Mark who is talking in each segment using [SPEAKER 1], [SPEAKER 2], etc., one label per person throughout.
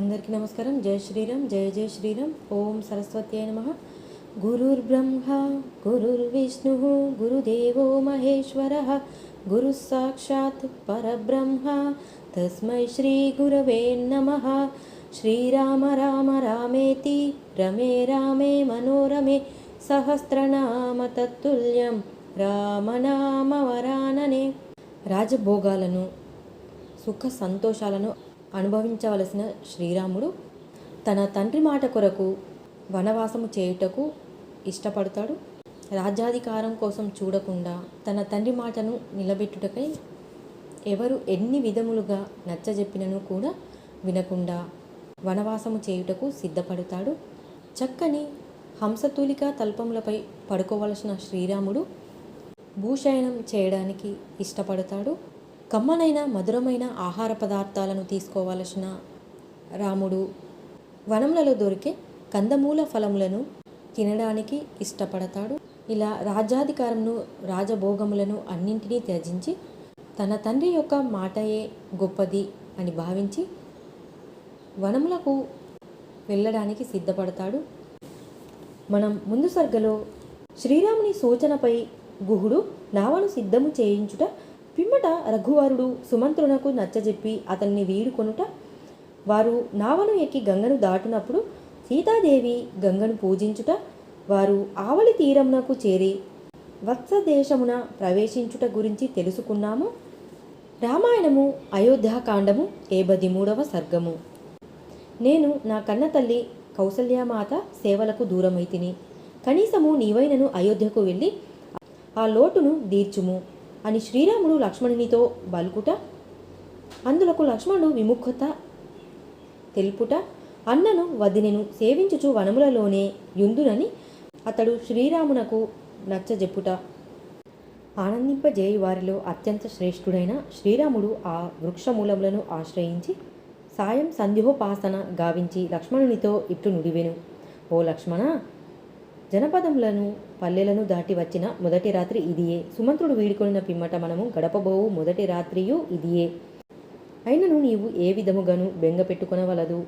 [SPEAKER 1] అందరికీ నమస్కారం జయ శ్రీరామ్ జయ జయ శ్రీరామ్ ఓం సరస్వతి అయి నమ గురుర్బ్రహ్మ గురుర్విష్ణు గురుదేవో మహేశ్వర గురు సాక్షాత్ పరబ్రహ్మ తస్మై శ్రీ గురవే నమ శ్రీరామ రామ రామేతి రమే రామే మనోరమే సహస్రనామ రామనామవరాననే రాజభోగాలను సుఖ సంతోషాలను అనుభవించవలసిన శ్రీరాముడు తన తండ్రి మాట కొరకు వనవాసము చేయుటకు ఇష్టపడతాడు రాజ్యాధికారం కోసం చూడకుండా తన తండ్రి మాటను నిలబెట్టుటకై ఎవరు ఎన్ని విధములుగా నచ్చజెప్పినను కూడా వినకుండా వనవాసము చేయుటకు సిద్ధపడతాడు చక్కని హంసతూలిక తల్పములపై పడుకోవలసిన శ్రీరాముడు భూషయనం చేయడానికి ఇష్టపడతాడు కమ్మనైన మధురమైన ఆహార పదార్థాలను తీసుకోవలసిన రాముడు వనములలో దొరికే కందమూల ఫలములను తినడానికి ఇష్టపడతాడు ఇలా రాజ్యాధికారంను రాజభోగములను అన్నింటినీ త్యజించి తన తండ్రి యొక్క మాటయే గొప్పది అని భావించి వనములకు వెళ్ళడానికి సిద్ధపడతాడు మనం ముందు సర్గలో శ్రీరాముని సూచనపై గుహుడు నావను సిద్ధము చేయించుట పిమ్మట రఘువారుడు సుమంత్రునకు నచ్చజెప్పి అతన్ని వీడుకొనుట వారు నావను ఎక్కి గంగను దాటునప్పుడు సీతాదేవి గంగను పూజించుట వారు ఆవలి తీరమునకు చేరి వత్సదేశమున ప్రవేశించుట గురించి తెలుసుకున్నాము రామాయణము అయోధ్యాకాండము ఏబది మూడవ సర్గము నేను నా కన్న తల్లి కౌసల్యామాత సేవలకు దూరమైతిని కనీసము నీవైనను అయోధ్యకు వెళ్ళి ఆ లోటును దీర్చుము అని శ్రీరాముడు లక్ష్మణునితో బలుకుట అందులకు లక్ష్మణుడు విముఖత తెలుపుట అన్నను వదినెను సేవించుచు వనములలోనే యుందునని అతడు శ్రీరామునకు నచ్చజెప్పుట ఆనందింపజేయు వారిలో అత్యంత శ్రేష్ఠుడైన శ్రీరాముడు ఆ వృక్షమూలములను ఆశ్రయించి సాయం సంధ్యోపాసన గావించి లక్ష్మణునితో ఇట్లు నుడివెను ఓ లక్ష్మణ జనపదములను పల్లెలను దాటి వచ్చిన మొదటి రాత్రి ఇదియే సుమంత్రుడు వీడుకొనిన పిమ్మట మనము గడపబోవు మొదటి రాత్రియు ఇదియే అయినను నీవు ఏ విధముగాను బెంగ పెట్టుకునవలదు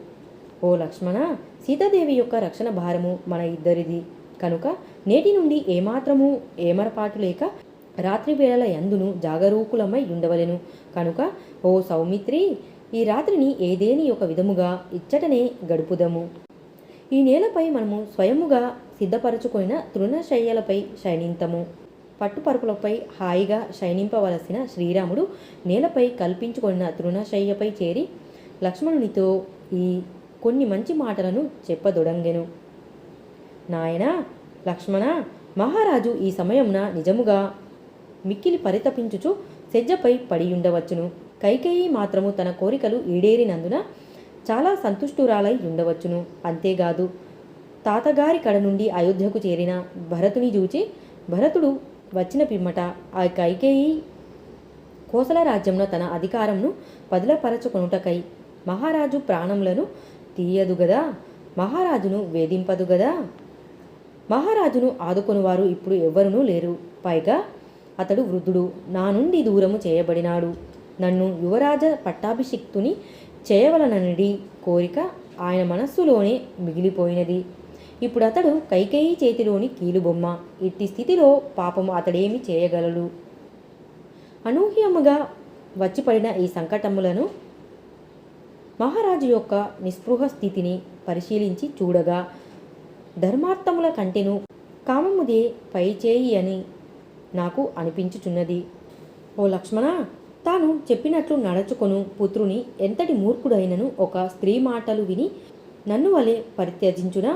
[SPEAKER 1] ఓ లక్ష్మణ సీతాదేవి యొక్క రక్షణ భారము మన ఇద్దరిది కనుక నేటి నుండి ఏమాత్రము ఏమరపాటు లేక రాత్రి వేళల యందును జాగరూకులమై ఉండవలెను కనుక ఓ సౌమిత్రి ఈ రాత్రిని ఏదేని ఒక విధముగా ఇచ్చటనే గడుపుదము ఈ నేలపై మనము స్వయముగా సిద్ధపరచుకున్న తృణశయ్యలపై శయనింతము పట్టుపరుపులపై హాయిగా శయనింపవలసిన శ్రీరాముడు నేలపై కల్పించుకున్న తృణశయ్యపై చేరి లక్ష్మణునితో ఈ కొన్ని మంచి మాటలను చెప్పదొడంగెను నాయన లక్ష్మణ మహారాజు ఈ సమయమున నిజముగా మిక్కిలి పరితపించుచు పడి పడియుండవచ్చును కైకేయి మాత్రము తన కోరికలు ఈడేరినందున చాలా సంతుష్టురాలై ఉండవచ్చును అంతేకాదు తాతగారి కడ నుండి అయోధ్యకు చేరిన భరతుని చూచి భరతుడు వచ్చిన పిమ్మట ఆ కైకేయి కోసల రాజ్యంలో తన అధికారంను పదిలపరచుకొనుటకై మహారాజు ప్రాణములను తీయదు గదా మహారాజును వేధింపదు గదా మహారాజును ఆదుకొనివారు ఇప్పుడు ఎవ్వరూ లేరు పైగా అతడు వృద్ధుడు నా నుండి దూరము చేయబడినాడు నన్ను యువరాజ పట్టాభిషిక్తుని చేయవలనని కోరిక ఆయన మనస్సులోనే మిగిలిపోయినది ఇప్పుడు అతడు కైకేయి చేతిలోని కీలుబొమ్మ ఇట్టి స్థితిలో పాపము అతడేమి చేయగలడు అనూహ్యముగా వచ్చిపడిన ఈ సంకటములను మహారాజు యొక్క నిస్పృహ స్థితిని పరిశీలించి చూడగా ధర్మార్థముల కంటెను కామముదే పైచేయి అని నాకు అనిపించుచున్నది ఓ లక్ష్మణ తాను చెప్పినట్లు నడుచుకొను పుత్రుని ఎంతటి మూర్ఖుడైనను ఒక స్త్రీ మాటలు విని నన్ను వలె పరిత్యజించునా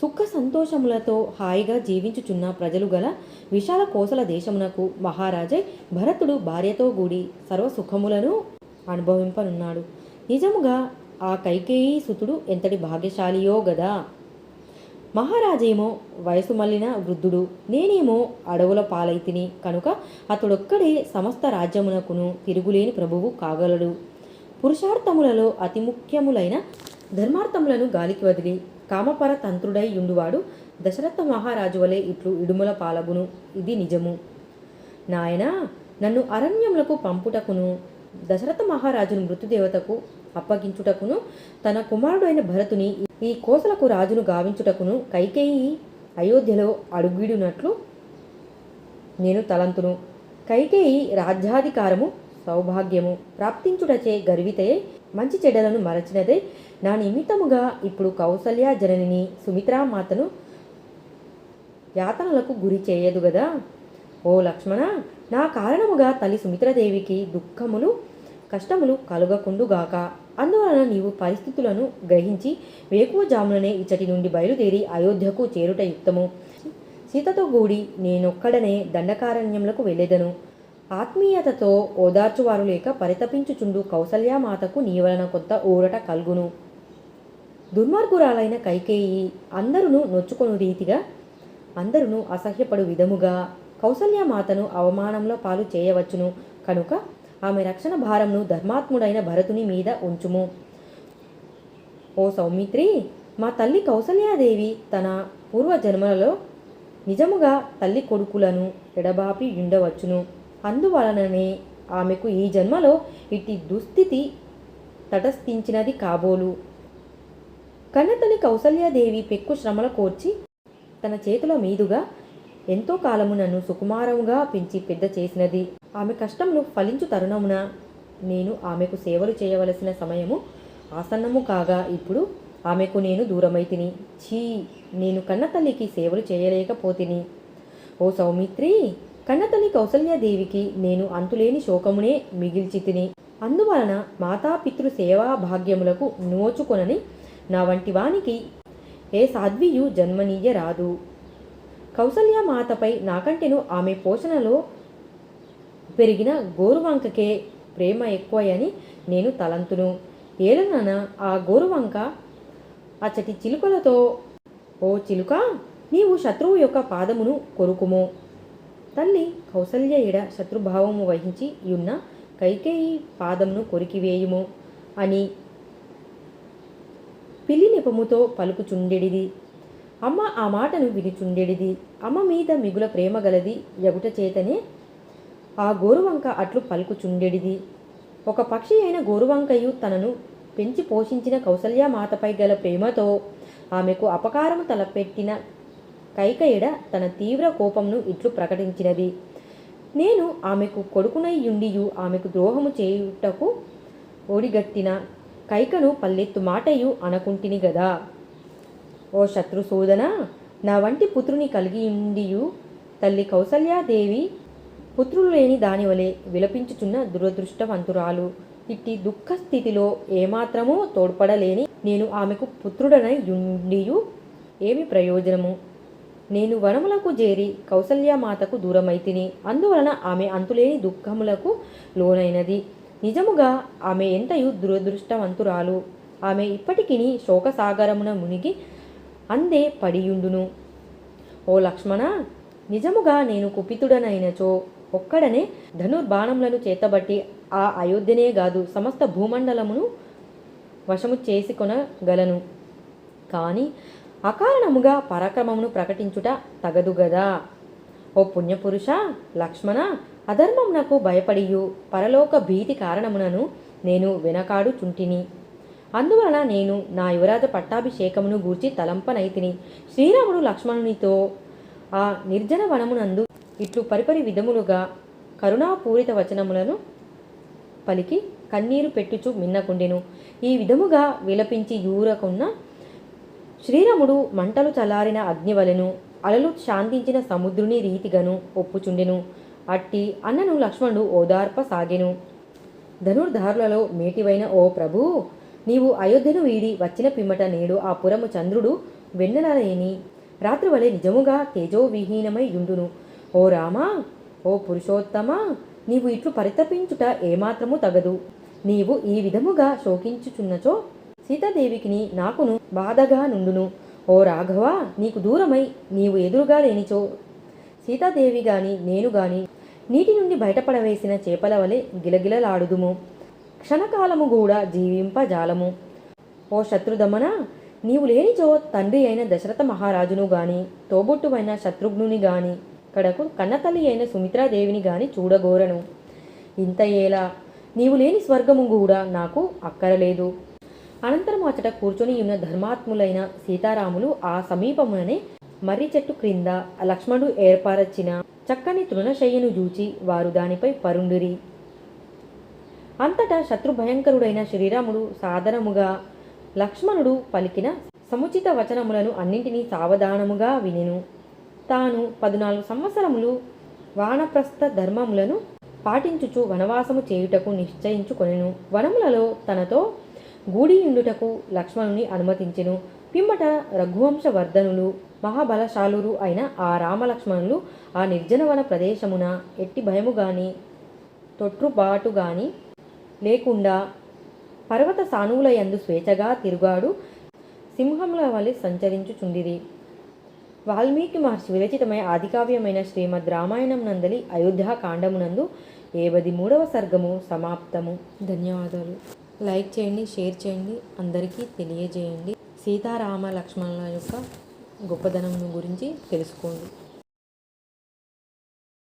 [SPEAKER 1] సుఖ సంతోషములతో హాయిగా జీవించుచున్న ప్రజలు గల విశాల కోసల దేశమునకు మహారాజై భరతుడు భార్యతో కూడి సర్వసుఖములను అనుభవింపనున్నాడు నిజముగా ఆ కైకేయీ సుతుడు ఎంతటి భాగ్యశాలియో గదా మహారాజేమో వయసు మళ్ళిన వృద్ధుడు నేనేమో అడవుల పాలైతిని కనుక అతడొక్కడే సమస్త రాజ్యమునకును తిరుగులేని ప్రభువు కాగలడు పురుషార్థములలో అతి ముఖ్యములైన ధర్మార్థములను గాలికి వదిలి కామపర తంత్రుడై ఉండువాడు దశరథ మహారాజు వలె ఇట్లు ఇడుముల పాలగును ఇది నిజము నాయనా నన్ను అరణ్యములకు పంపుటకును దశరథ మహారాజును మృతుదేవతకు అప్పగించుటకును తన కుమారుడు అయిన భరతుని ఈ కోసలకు రాజును గావించుటకును కైకేయి అయోధ్యలో అడుగుడునట్లు నేను తలంతును కైకేయి రాజ్యాధికారము సౌభాగ్యము ప్రాప్తించుటచే గర్వితే మంచి చెడ్డలను మరచినదే నా నిమిత్తముగా ఇప్పుడు కౌసల్య జననిని సుమిత్రామాతను యాతనలకు గురి చేయదు కదా ఓ లక్ష్మణ నా కారణముగా తల్లి సుమిత్రదేవికి దుఃఖములు కష్టములు కలుగకుండుగాక అందువలన నీవు పరిస్థితులను గ్రహించి వేకువ వేకువజాముననే ఇచ్చటి నుండి బయలుదేరి అయోధ్యకు చేరుట యుక్తము సీతతో గూడి నేనొక్కడనే దండకారణ్యములకు వెళ్ళేదను ఆత్మీయతతో ఓదార్చువారు లేక పరితపించుచుండు కౌసల్యామాతకు నీ వలన కొత్త ఊరట కలుగును దుర్మార్గురాలైన కైకేయి అందరును నొచ్చుకొను రీతిగా అందరును అసహ్యపడు విధముగా కౌసల్యమాతను అవమానంలో పాలు చేయవచ్చును కనుక ఆమె రక్షణ భారంను ధర్మాత్ముడైన భరతుని మీద ఉంచుము ఓ సౌమిత్రి మా తల్లి కౌసల్యాదేవి తన పూర్వజన్మలలో నిజముగా తల్లి కొడుకులను ఎడబాపి ఉండవచ్చును అందువలననే ఆమెకు ఈ జన్మలో ఇట్టి దుస్థితి తటస్థించినది కాబోలు కన్నతని కౌసల్యాదేవి పెక్కు శ్రమల కోర్చి తన చేతిలో మీదుగా ఎంతో కాలము నన్ను సుకుమారముగా పెంచి పెద్ద చేసినది ఆమె కష్టములు ఫలించు తరుణమున నేను ఆమెకు సేవలు చేయవలసిన సమయము ఆసన్నము కాగా ఇప్పుడు ఆమెకు నేను దూరమైతిని ఛీ నేను కన్నతల్లికి సేవలు చేయలేకపోతిని ఓ సౌమిత్రి కన్నతల్లి కౌసల్యాదేవికి నేను అంతులేని శోకమునే మిగిల్చితిని అందువలన మాతాపితృ సేవా భాగ్యములకు నోచుకొనని నా వంటి వానికి ఏ సాధ్వియు జన్మనీయ రాదు కౌసల్యమాతపై నాకంటిను ఆమె పోషణలో పెరిగిన గోరువంకకే ప్రేమ ఎక్కువయని నేను తలంతును ఏలనన ఆ గోరువంక అచ్చటి చిలుకలతో ఓ చిలుక నీవు శత్రువు యొక్క పాదమును కొరుకుము తల్లి కౌసల్య ఇడ శత్రుభావము వహించి యున్న కైకేయి పాదమును కొరికివేయుము అని పిల్లి నిపముతో పలుకుచుండెడిది అమ్మ ఆ మాటను వినిచుండెడిది అమ్మ మీద మిగుల ప్రేమ గలది ఎగుట చేతనే ఆ గోరువంక అట్లు పలుకుచుండెడిది ఒక పక్షి అయిన గోరువంకయు తనను పెంచి పోషించిన మాతపై గల ప్రేమతో ఆమెకు అపకారము తలపెట్టిన కైకయిడ తన తీవ్ర కోపంను ఇట్లు ప్రకటించినది నేను ఆమెకు కొడుకునయ్యుండియు ఆమెకు ద్రోహము చేయుటకు ఓడిగట్టిన కైకను పల్లెత్తు మాటయు అనుకుంటిని గదా ఓ శత్రుసూదన నా వంటి పుత్రుని కలిగి ఉండియు తల్లి కౌసల్యాదేవి పుత్రులు లేని దానివలే విలపించుచున్న దురదృష్టవంతురాలు ఇట్టి దుఃఖ స్థితిలో ఏమాత్రమూ తోడ్పడలేని నేను ఆమెకు పుత్రుడనై ఉండియు ఏమి ప్రయోజనము నేను వనములకు చేరి కౌసల్యమాతకు దూరమైతిని అందువలన ఆమె అంతులేని దుఃఖములకు లోనైనది నిజముగా ఆమె ఎంతయు దురదృష్టవంతురాలు ఆమె ఇప్పటికీ శోకసాగరమున మునిగి అందే పడియుండును ఓ లక్ష్మణ నిజముగా నేను కుపితుడనైనచో ఒక్కడనే ధనుర్బాణములను చేతబట్టి ఆ అయోధ్యనే కాదు సమస్త భూమండలమును వశము చేసుకొనగలను కానీ అకారణముగా పరాక్రమమును ప్రకటించుట తగదు గదా ఓ పుణ్యపురుష లక్ష్మణ అధర్మమునకు భయపడియు పరలోక భీతి కారణమునను నేను వెనకాడు చుంటిని అందువలన నేను నా యువరాజ పట్టాభిషేకమును గూర్చి తలంపనైతిని శ్రీరాముడు లక్ష్మణునితో ఆ నిర్జన వనమునందు ఇట్లు పరిపరి విధములుగా కరుణాపూరిత వచనములను పలికి కన్నీరు పెట్టుచు మిన్నకుండెను ఈ విధముగా విలపించి యూరకున్న శ్రీరాముడు మంటలు చలారిన అగ్నివలను అలలు శాంతించిన సముద్రుని రీతిగను ఒప్పుచుండెను అట్టి అన్నను లక్ష్మణుడు ఓదార్ప సాగెను ధనుర్ధారులలో మేటివైన ఓ ప్రభు నీవు అయోధ్యను వీడి వచ్చిన పిమ్మట నేడు ఆ పురము చంద్రుడు వెన్నెలలేని రాత్రి వలె నిజముగా తేజోవిహీనమై యుండును ఓ రామా ఓ పురుషోత్తమా నీవు ఇట్లు పరితపించుట ఏమాత్రము తగదు నీవు ఈ విధముగా శోకించుచున్నచో సీతాదేవికిని నాకును బాధగా నుండును ఓ రాఘవా నీకు దూరమై నీవు ఎదురుగా లేనిచో సీతాదేవి గాని నేను గాని నీటి నుండి బయటపడవేసిన చేపల వలె గిలగిలలాడుదుము క్షణకాలము కూడా జీవింపజాలము ఓ శత్రుదమన నీవు లేనిచో తండ్రి అయిన దశరథ మహారాజును గాని తోబొట్టువైన శత్రుఘ్నుని గాని కడకు కన్నతల్లి అయిన సుమిత్రాదేవిని గాని చూడగోరను ఇంత ఏలా నీవు లేని స్వర్గము కూడా నాకు అక్కరలేదు అనంతరం అతట కూర్చొని ఉన్న ధర్మాత్ములైన సీతారాములు ఆ సమీపముననే మర్రి చెట్టు క్రింద లక్ష్మణుడు ఏర్పరచిన చక్కని తృణశయ్యను చూచి వారు దానిపై పరుండిరి అంతటా శత్రు భయంకరుడైన శ్రీరాముడు సాధనముగా లక్ష్మణుడు పలికిన సముచిత వచనములను అన్నింటినీ సావధానముగా వినెను తాను పద్నాలుగు సంవత్సరములు వానప్రస్థ ధర్మములను పాటించుచు వనవాసము చేయుటకు నిశ్చయించుకొనెను వనములలో తనతో గూడియుండుటకు లక్ష్మణుని అనుమతించెను పిమ్మట రఘువంశవర్ధనులు మహాబలశాలురు అయిన ఆ రామలక్ష్మణులు ఆ నిర్జనవన ప్రదేశమున ఎట్టి భయము తొట్టుబాటుగాని లేకుండా పర్వత సానువుల యందు స్వేచ్ఛగా తిరుగాడు సింహముల వలె సంచరించుచుండిరి వాల్మీకి మహర్షి విరచితమై ఆదికావ్యమైన శ్రీమద్ రామాయణం నందలి అయోధ్యాకాండమునందు ఏవది మూడవ సర్గము సమాప్తము ధన్యవాదాలు లైక్ చేయండి షేర్ చేయండి అందరికీ తెలియజేయండి సీతారామ లక్ష్మణుల యొక్క గొప్పదనం గురించి తెలుసుకోండి